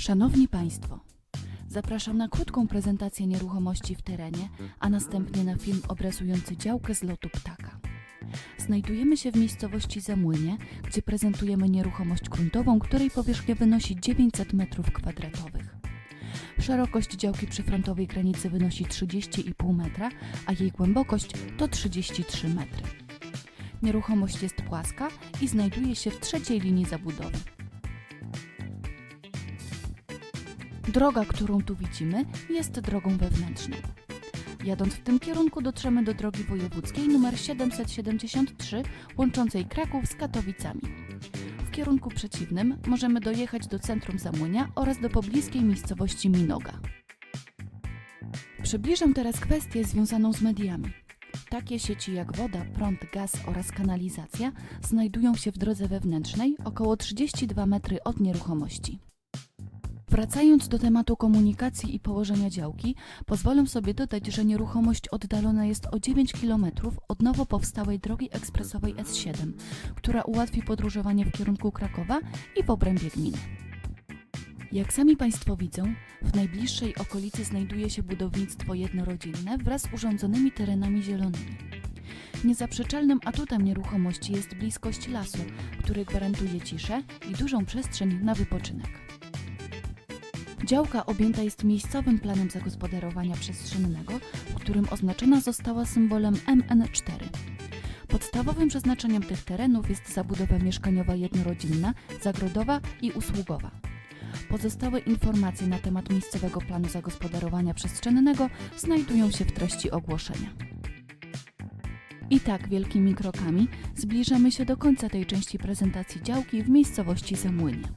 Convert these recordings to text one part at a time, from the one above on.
Szanowni Państwo, zapraszam na krótką prezentację nieruchomości w terenie, a następnie na film obrazujący działkę z lotu ptaka. Znajdujemy się w miejscowości Zamłynie, gdzie prezentujemy nieruchomość gruntową, której powierzchnia wynosi 900 m2. Szerokość działki przy frontowej granicy wynosi 30,5 metra, a jej głębokość to 33 metry. Nieruchomość jest płaska i znajduje się w trzeciej linii zabudowy. Droga, którą tu widzimy, jest drogą wewnętrzną. Jadąc w tym kierunku dotrzemy do drogi wojewódzkiej nr 773 łączącej Kraków z Katowicami. W kierunku przeciwnym możemy dojechać do centrum Zamłynia oraz do pobliskiej miejscowości Minoga. Przybliżę teraz kwestię związaną z mediami. Takie sieci jak woda, prąd, gaz oraz kanalizacja znajdują się w drodze wewnętrznej około 32 metry od nieruchomości. Wracając do tematu komunikacji i położenia działki, pozwolę sobie dodać, że nieruchomość oddalona jest o 9 km od nowo powstałej drogi ekspresowej S7, która ułatwi podróżowanie w kierunku Krakowa i w obrębie gminy. Jak sami Państwo widzą, w najbliższej okolicy znajduje się budownictwo jednorodzinne wraz z urządzonymi terenami zielonymi. Niezaprzeczalnym atutem nieruchomości jest bliskość lasu, który gwarantuje ciszę i dużą przestrzeń na wypoczynek. Działka objęta jest miejscowym planem zagospodarowania przestrzennego, którym oznaczona została symbolem MN4. Podstawowym przeznaczeniem tych terenów jest zabudowa mieszkaniowa jednorodzinna, zagrodowa i usługowa. Pozostałe informacje na temat miejscowego planu zagospodarowania przestrzennego znajdują się w treści ogłoszenia. I tak wielkimi krokami zbliżamy się do końca tej części prezentacji działki w miejscowości Zamłynie.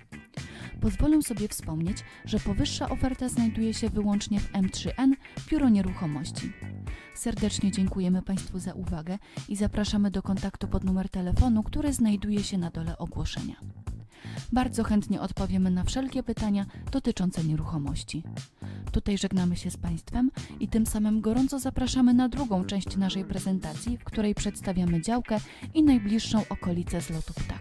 Pozwolę sobie wspomnieć, że powyższa oferta znajduje się wyłącznie w M3N Biuro Nieruchomości. Serdecznie dziękujemy Państwu za uwagę i zapraszamy do kontaktu pod numer telefonu, który znajduje się na dole ogłoszenia. Bardzo chętnie odpowiemy na wszelkie pytania dotyczące nieruchomości. Tutaj żegnamy się z Państwem i tym samym gorąco zapraszamy na drugą część naszej prezentacji, w której przedstawiamy działkę i najbliższą okolicę z lotu ptaka.